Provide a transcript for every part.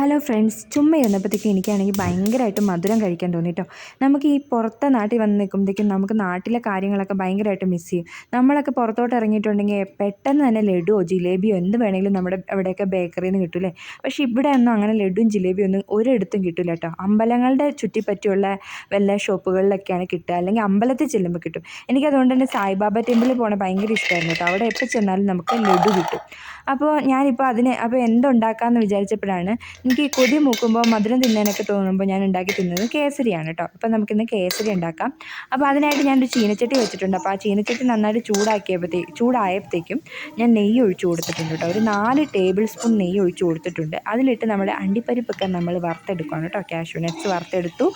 Hello friends ചുമ്മാ ഇരുന്നപ്പോഴത്തേക്കും എനിക്കാണെങ്കിൽ ഭയങ്കരമായിട്ട് മധുരം കഴിക്കാൻ തോന്നി കേട്ടോ നമുക്ക് ഈ പുറത്തെ നാട്ടിൽ വന്ന് നിൽക്കുമ്പോഴത്തേക്കും നമുക്ക് നാട്ടിലെ കാര്യങ്ങളൊക്കെ ഭയങ്കരമായിട്ട് മിസ് ചെയ്യും. നമ്മളൊക്കെ പുറത്തോട്ട് ഇറങ്ങിയിട്ടുണ്ടെങ്കിൽ പെട്ടെന്ന് തന്നെ ലഡുവോ ജിലേബിയോ എന്ത് വേണമെങ്കിലും നമ്മുടെ അവിടെയൊക്കെ ബേക്കറിയിൽ നിന്ന് കിട്ടൂലേ പക്ഷേ ഇവിടെ ഒന്നും അങ്ങനെ ലഡുവും ജിലേബിയും ഒന്നും ഒരിടത്തും കിട്ടില്ല കേട്ടോ. അമ്പലങ്ങളുടെ ചുറ്റിപ്പറ്റിയുള്ള വല്ല ഷോപ്പുകളിലൊക്കെയാണ് കിട്ടുക. അല്ലെങ്കിൽ അമ്പലത്തിൽ ചെല്ലുമ്പോൾ കിട്ടും. എനിക്ക് അതുകൊണ്ട് തന്നെ സായിബാബ ടെമ്പിളിൽ പോകണ ഭയങ്കര ഇഷ്ടമായിരുന്നു കേട്ടോ. അവിടെ എപ്പോൾ ചെന്നാലും നമുക്ക് ലഡു കിട്ടും. അപ്പോൾ ഞാനിപ്പോൾ അതിന് അപ്പോൾ എന്തുണ്ടാക്കാമെന്ന് വിചാരിച്ചപ്പോഴാണ് എനിക്ക് ഈ കൊതി മൂക്കുമ്പോൾ മധുരം തിന്നാനൊക്കെ തോന്നുമ്പോൾ ഞാൻ ഉണ്ടാക്കി തിന്നത് കേസരിയാണ് കേട്ടോ അപ്പോൾ നമുക്കിന്ന് കേസരി ഉണ്ടാക്കാം. അപ്പോൾ അതിനായിട്ട് ഞാനൊരു ചീനച്ചട്ടി വെച്ചിട്ടുണ്ട്. അപ്പോൾ ആ ചീനച്ചട്ടി നന്നായിട്ട് ചൂടാക്കിയപ്പോഴത്തേ ചൂടായപ്പോഴത്തേക്കും ഞാൻ നെയ്യ് ഒഴിച്ചു കൊടുത്തിട്ടുണ്ട് കേട്ടോ ഒരു നാല് ടേബിൾ സ്പൂൺ നെയ്യ് ഒഴിച്ചു കൊടുത്തിട്ടുണ്ട്. അതിലിട്ട് നമ്മുടെ അണ്ടിപ്പരിപ്പൊക്കെ നമ്മൾ വറുത്തെടുക്കുകയാണ് കേട്ടോ കാഷ്യൂ നട്ട്സ് വറുത്തെടുത്തു.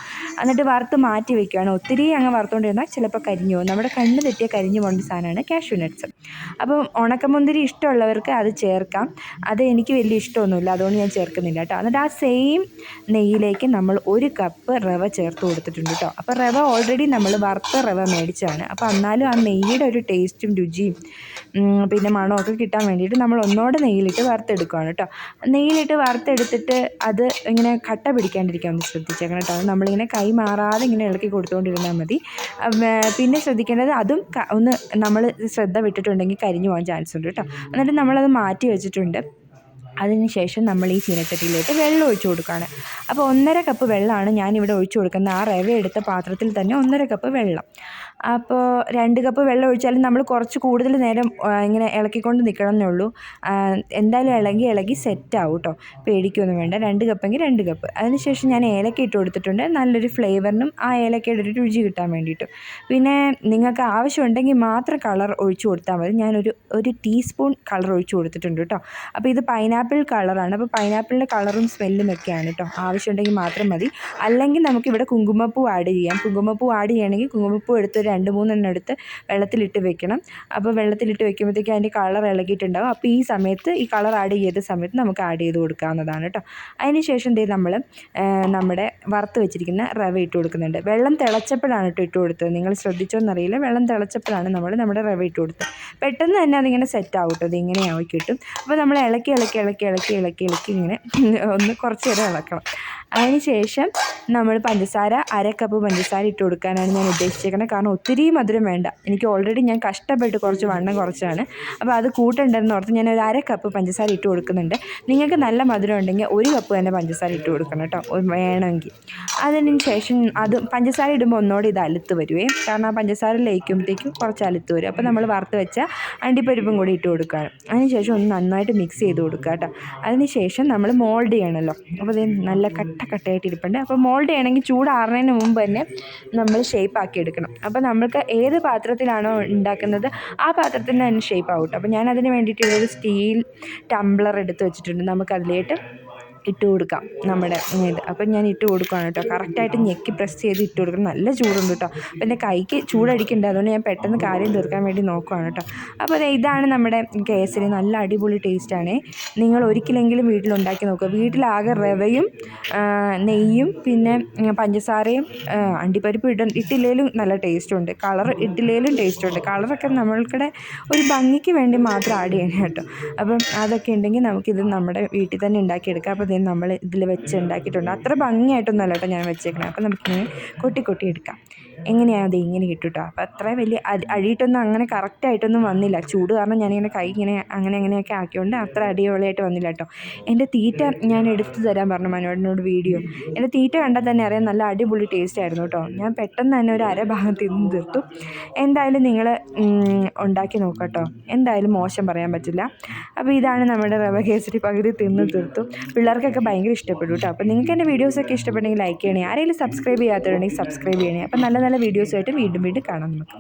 എന്നിട്ട് വറുത്ത് മാറ്റി വെക്കുകയാണ് ഒത്തിരി അങ്ങ് വറുത്തുകൊണ്ടിരുന്നാൽ ചിലപ്പോൾ കരിഞ്ഞു പോകും. നമ്മുടെ കണ്ണ് തെറ്റിയ കരിഞ്ഞു പോകുന്ന സാധനമാണ് കാഷ്യൂ നട്ട്സ് അപ്പം ഉണക്കമുന്തിരി ഇഷ്ടമുള്ളവർക്ക് അത് ചേർക്കാം. അത് എനിക്ക് വലിയ ഇഷ്ടമൊന്നുമില്ല. അതുകൊണ്ട് ഞാൻ ചേർക്കുന്നില്ല കേട്ടോ എന്നിട്ട് ആ സെയിം നെയ്യിലേക്ക് നമ്മൾ ഒരു കപ്പ് റവ ചേർത്ത് കൊടുത്തിട്ടുണ്ട് കേട്ടോ അപ്പോൾ റവ ഓൾറെഡി നമ്മൾ വറുത്ത റവ മേടിച്ചാണ് അപ്പോൾ എന്നാലും ആ നെയ്യുടെ ഒരു ടേസ്റ്റും രുചിയും പിന്നെ മണമൊക്കെ കിട്ടാൻ വേണ്ടിയിട്ട് നമ്മൾ ഒന്നോടെ നെയ്യിലിട്ട് വറുത്തെടുക്കുകയാണ് കേട്ടോ നെയ്യിലിട്ട് വറുത്തെടുത്തിട്ട് അത് ഇങ്ങനെ കട്ട പിടിക്കാണ്ടിരിക്കാൻ ഒന്ന് ശ്രദ്ധിച്ചേക്കണം കേട്ടോ നമ്മളിങ്ങനെ കൈ മാറാതെ ഇങ്ങനെ ഇളക്കി കൊടുത്തുകൊണ്ടിരുന്നാൽ മതി. പിന്നെ ശ്രദ്ധിക്കേണ്ടത് അതും ഒന്ന് നമ്മൾ ശ്രദ്ധ വിട്ടിട്ടുണ്ടെങ്കിൽ കരിഞ്ഞു പോകാൻ ചാൻസ് ഉണ്ട് കേട്ടോ എന്നിട്ട് നമ്മളത് മാറ്റി വെച്ചിട്ടുണ്ട്. അതിന് ശേഷം നമ്മൾ ഈ ചീനച്ചട്ടിയിലേക്ക് വെള്ളം ഒഴിച്ചു കൊടുക്കുകയാണ്. അപ്പോൾ ഒന്നര കപ്പ് വെള്ളമാണ് ഞാനിവിടെ ഒഴിച്ചു കൊടുക്കുന്നത്. ആ റവ എടുത്ത പാത്രത്തിൽ തന്നെ ഒന്നര കപ്പ് വെള്ളം. അപ്പോൾ രണ്ട് കപ്പ് വെള്ളം ഒഴിച്ചാലും നമ്മൾ കുറച്ച് കൂടുതൽ നേരം ഇങ്ങനെ ഇളക്കിക്കൊണ്ട് നിൽക്കണം എന്നേ ഉള്ളൂ എന്തായാലും ഇളകി ഇളകി സെറ്റ് ആവും കേട്ടോ പേടിക്കൊന്നും വേണ്ട. രണ്ട് കപ്പെങ്കിൽ രണ്ട് കപ്പ് അതിനുശേഷം ഞാൻ ഏലക്ക ഇട്ട് കൊടുത്തിട്ടുണ്ട്. നല്ലൊരു ഫ്ലേവറിനും ആ ഏലക്കയുടെ ഒരു രുചി കിട്ടാൻ വേണ്ടിയിട്ട്. പിന്നെ നിങ്ങൾക്ക് ആവശ്യമുണ്ടെങ്കിൽ മാത്രം കളർ ഒഴിച്ചു കൊടുത്താൽ മതി. ഞാനൊരു ഒരു ടീസ്പൂൺ കളർ ഒഴിച്ചു കൊടുത്തിട്ടുണ്ട് കേട്ടോ അപ്പോൾ ഇത് പൈനാപ്പിൾ കളറാണ് അപ്പോൾ പൈനാപ്പിളിന്റെ കളറും സ്മെല്ലും ഒക്കെയാണ് കേട്ടോ ആവശ്യമുണ്ടെങ്കിൽ മാത്രം മതി. അല്ലെങ്കിൽ നമുക്കിവിടെ കുങ്കുമപ്പൂ ആഡ് ചെയ്യാം. കുങ്കുമപ്പൂ ആഡ് ചെയ്യണമെങ്കിൽ കുങ്കുമപ്പൂ എടുത്ത് രണ്ട് മൂന്നെണ്ണം എടുത്ത് വെള്ളത്തിലിട്ട് വെക്കണം. അപ്പോൾ വെള്ളത്തിലിട്ട് വെക്കുമ്പോഴത്തേക്ക് അതിന്റെ കളർ ഇളകിയിട്ടുണ്ടാകും അപ്പോൾ ഈ സമയത്ത് ഈ കളർ ആഡ് ചെയ്ത സമയത്ത് നമുക്ക് ആഡ് ചെയ്ത് കൊടുക്കാവുന്നതാണ് കേട്ടോ അതിന് ശേഷം ദേ നമ്മൾ നമ്മുടെ വറുത്ത് വെച്ചിരിക്കുന്ന റവ ഇട്ട് കൊടുക്കുന്നുണ്ട്. വെള്ളം തിളച്ചപ്പോഴാണ് കേട്ടോ ഇട്ട് കൊടുത്തത്. നിങ്ങൾ ശ്രദ്ധിച്ചോന്നറിയില്ല വെള്ളം തിളച്ചപ്പോഴാണ് നമ്മൾ നമ്മുടെ റവ ഇട്ട് കൊടുത്തത്. പെട്ടെന്ന് തന്നെ അതിങ്ങനെ സെറ്റ് ആവും കേട്ടോ അത് ഇങ്ങനെയാവും കിട്ടും. അപ്പോൾ നമ്മൾ ഇളക്കി ഇളക്കി ഇളക്കി ഇളക്കി ഇളക്കി ഇളക്കി ഇളക്കി ഇങ്ങനെ ഒന്ന് കുറച്ച് നേരം ഇളക്കണം. അതിന് ശേഷം നമ്മൾ പഞ്ചസാര അര കപ്പ് പഞ്ചസാര ഇട്ട് കൊടുക്കാനാണ് ഞാൻ ഉദ്ദേശിച്ചേക്കുന്നത് കാരണം ഒത്തിരി മധുരം വേണ്ട. എനിക്ക് ഓൾറെഡി ഞാൻ കഷ്ടപ്പെട്ട് കുറച്ച് വണ്ണം കുറച്ചാണ്. അപ്പോൾ അത് കൂട്ടേണ്ടതെന്ന് ഓർത്ത് ഞാൻ ഒരു അര കപ്പ് പഞ്ചസാര ഇട്ട് കൊടുക്കുന്നുണ്ട്. നിങ്ങൾക്ക് നല്ല മധുരം ഉണ്ടെങ്കിൽ ഒരു കപ്പ് തന്നെ പഞ്ചസാര ഇട്ട് കൊടുക്കണം കേട്ടോ വേണമെങ്കിൽ. അതിന് ശേഷം അത് പഞ്ചസാര ഇടുമ്പോൾ ഒന്നുകൂടി ഇത് അലുത്ത് വരുവേ. കാരണം ആ പഞ്ചസാര ലയിക്കുമ്പോഴത്തേക്കും കുറച്ച് അലുത്ത് വരും. അപ്പോൾ നമ്മൾ വറുത്ത് വെച്ച അണ്ടിപ്പരിപ്പും കൂടി ഇട്ട് കൊടുക്കുകയാണ് അതിന് ശേഷം ഒന്ന് നന്നായിട്ട് മിക്സ് ചെയ്ത് കൊടുക്കുക കേട്ടോ അതിന് ശേഷം നമ്മൾ മോൾഡ് ചെയ്യണമല്ലോ അപ്പോൾ നല്ല കട്ട കട്ടയായിട്ട് ഇരിപ്പുണ്ട്. അപ്പോൾ മോൾഡ് ചെയ്യണമെങ്കിൽ ചൂടാറുന്നതിന് മുമ്പ് തന്നെ നമ്മൾ ഷേപ്പ് ആക്കി എടുക്കണം. അപ്പോൾ നമ്മൾക്ക് ഏത് പാത്രത്തിലാണോ ഉണ്ടാക്കുന്നത് ആ പാത്രത്തിന് തന്നെ ഷേപ്പ് ആവും അപ്പോൾ ഞാൻ അതിന് വേണ്ടിയിട്ട് ഒരു സ്റ്റീൽ ടംബ്ലർ എടുത്ത് വെച്ചിട്ടുണ്ട്. നമുക്ക് നമുക്കതിലേക്ക് ഇട്ട് കൊടുക്കാം നമ്മുടെ ഇത്. അപ്പം ഞാൻ ഇട്ട് കൊടുക്കുകയാണ് കേട്ടോ. കറക്റ്റായിട്ട് ഞെക്കി പ്രസ് ചെയ്ത് ഇട്ട് കൊടുക്കണം. നല്ല ചൂടുണ്ട് കേട്ടോ. അപ്പം എന്റെ കൈക്ക് ചൂടടിക്കുന്നുണ്ട് അതുകൊണ്ട് ഞാൻ പെട്ടെന്ന് കാര്യം തീർക്കാൻ വേണ്ടി നോക്കുകയാണ് കേട്ടോ. അപ്പോൾ അതെ ഇതാണ് നമ്മുടെ കേസരി. നല്ല അടിപൊളി ടേസ്റ്റാണ് നിങ്ങൾ ഒരിക്കലെങ്കിലും വീട്ടിലുണ്ടാക്കി നോക്കുക. വീട്ടിലാകെ റവയും നെയ്യും പിന്നെ പഞ്ചസാരയും അണ്ടിപ്പരിപ്പ് ഇട ഇട്ടില്ലേലും നല്ല ടേസ്റ്റുണ്ട് കളർ ഇട്ടില്ലേലും ടേസ്റ്റുണ്ട് കളറൊക്കെ നമ്മൾക്കിടെ ഒരു ഭംഗിക്ക് വേണ്ടി മാത്രം ആഡ് ചെയ്യണം കേട്ടോ. അപ്പം അതൊക്കെ ഉണ്ടെങ്കിൽ നമുക്കിത് നമ്മുടെ വീട്ടിൽ തന്നെ ഉണ്ടാക്കിയെടുക്കാം. അപ്പോൾ ഇത് നമ്മൾ ഇതിൽ വെച്ച് ഉണ്ടാക്കിയിട്ടുണ്ട്. അത്ര ഭംഗിയായിട്ടൊന്നും അല്ല കേട്ടോ ഞാൻ വെച്ചേക്കണേ. അപ്പം നമുക്കിങ്ങനെ കൊട്ടി കൊട്ടി എടുക്കാം. എങ്ങനെയാണ് അത് ഇങ്ങനെ കിട്ടും കേട്ടോ അപ്പോൾ അത്ര വലിയ അടിയിട്ടൊന്നും അങ്ങനെ കറക്റ്റായിട്ടൊന്നും വന്നില്ല. ചൂട് കാരണം ഞാനിങ്ങനെ കൈ ഇങ്ങനെ അങ്ങനെ അങ്ങനെയൊക്കെ ആക്കിയോണ്ട് അത്ര അടിപൊളിയായിട്ട് വന്നില്ല കേട്ടോ എന്റെ തീറ്റ ഞാൻ എടുത്തു തരാൻ പറഞ്ഞു മനോടിനോട് വീഡിയോ. എന്റെ തീറ്റ കണ്ടാൽ തന്നെ അറിയാം നല്ല അടിപൊളി ടേസ്റ്റ് ആയിരുന്നു കേട്ടോ ഞാൻ പെട്ടെന്ന് തന്നെ ഒരു അര ഭാഗം തിന്ന് തീർത്തു. എന്തായാലും നിങ്ങൾ ഉണ്ടാക്കി നോക്കട്ടോ എന്തായാലും മോശം പറയാൻ പറ്റില്ല. അപ്പോൾ ഇതാണ് നമ്മുടെ റവ കേസരി പകുതി തിന്ന് തീർത്തു. പിള്ളേർക്കൊക്കെ ഭയങ്കര ഇഷ്ടപ്പെടും കേട്ടോ അപ്പോൾ നിങ്ങൾക്ക് എന്റെ വീഡിയോസൊക്കെ ഇഷ്ടപ്പെട്ടെങ്കിൽ ലൈക്ക് ചെയ്യണേ. ആരെങ്കിലും സബ്സ്ക്രൈബ് ചെയ്യാത്തവരുണ്ടെങ്കിൽ സബ്സ്ക്രൈബ് ചെയ്യണേ. അപ്പോൾ നല്ല വീഡിയോസുമായിട്ട് വീണ്ടും വീണ്ടും കാണാം നമുക്ക്.